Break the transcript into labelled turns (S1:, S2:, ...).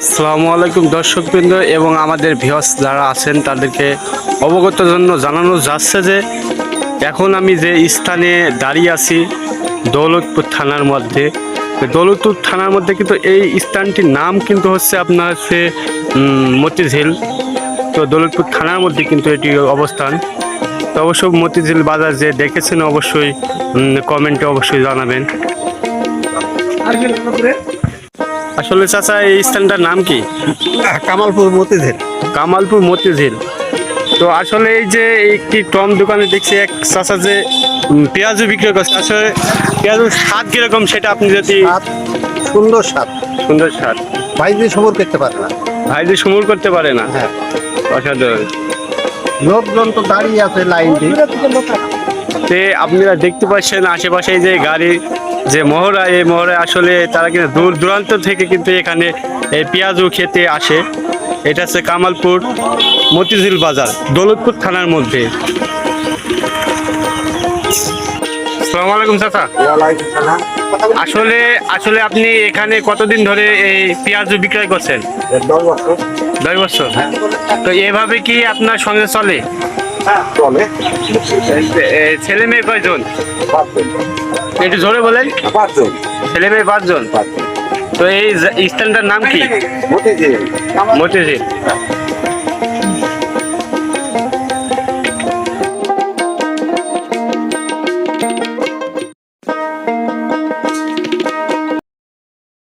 S1: আসসালামু আলাইকুম দর্শকবৃন্দ এবং আমাদের ভিউয়ার্স যারা আছেন, তাদেরকে অবগত জন্য জানানো যাচ্ছে যে এখন আমি যে স্থানে দাঁড়িয়ে আছি, দৌলতপুর থানার মধ্যে। দৌলতপুর থানার মধ্যে কিন্তু এই স্থানটির নাম কিন্তু হচ্ছে আপনার হচ্ছে মতিঝিল। তো দৌলতপুর থানার মধ্যে কিন্তু এটি অবস্থান। তো অবশ্যই মতিঝিল বাজার যে দেখেছেন, অবশ্যই কমেন্টে অবশ্যই জানাবেন। আসলে চাচা এই স্থানটার নাম কি?
S2: কামালপুর মতিঝিল।
S1: কামালপুর মতিঝিল। তো আসলে এই যে একটি টম দোকানে দেখছি এক চাচা যে পেঁয়াজও বিক্রি করছে। আসলে পেঁয়াজের স্বাদ কীরকম সেটা আপনি যদি
S2: সুন্দর স্বাদ।
S1: সুন্দর স্বাদ।
S2: ভাই দিয়ে সমর করতে পারে না।
S1: ভাই যে সমুর করতে পারে না?
S2: হ্যাঁ।
S1: অসাধারণ।
S2: লোকজন তো দাঁড়িয়ে আছে লাইন দিয়ে
S1: তে আপনারা দেখতে পাচ্ছেন আশেপাশে যে গাড়ি যে মহড়া এই মহড়ায় আসলে তারা কিন্তু দূর দূরান্ত থেকে কিন্তু এখানে এই পেঁয়াজও খেতে আসে। এটা হচ্ছে কামালপুর মতিঝিল বাজার দৌলতপুর থানার মধ্যে। আসসালামু আলাইকুম চাচা। আসলে আসলে আপনি এখানে কতদিন ধরে এই পেঁয়াজ বিক্রয় করছেন? দশ বছর। দশ বছর। তো এভাবে কি আপনার সঙ্গে চলে?
S2: চলে।
S1: ছেলে মেয়ে কয়জন? একটু জোরে বলেন।
S2: পাঁচজন।
S1: ছেলে মেয়ে পাঁচজন? তো এই স্থানটার নাম কি?
S2: মতিঝিল।
S1: মতিঝিল।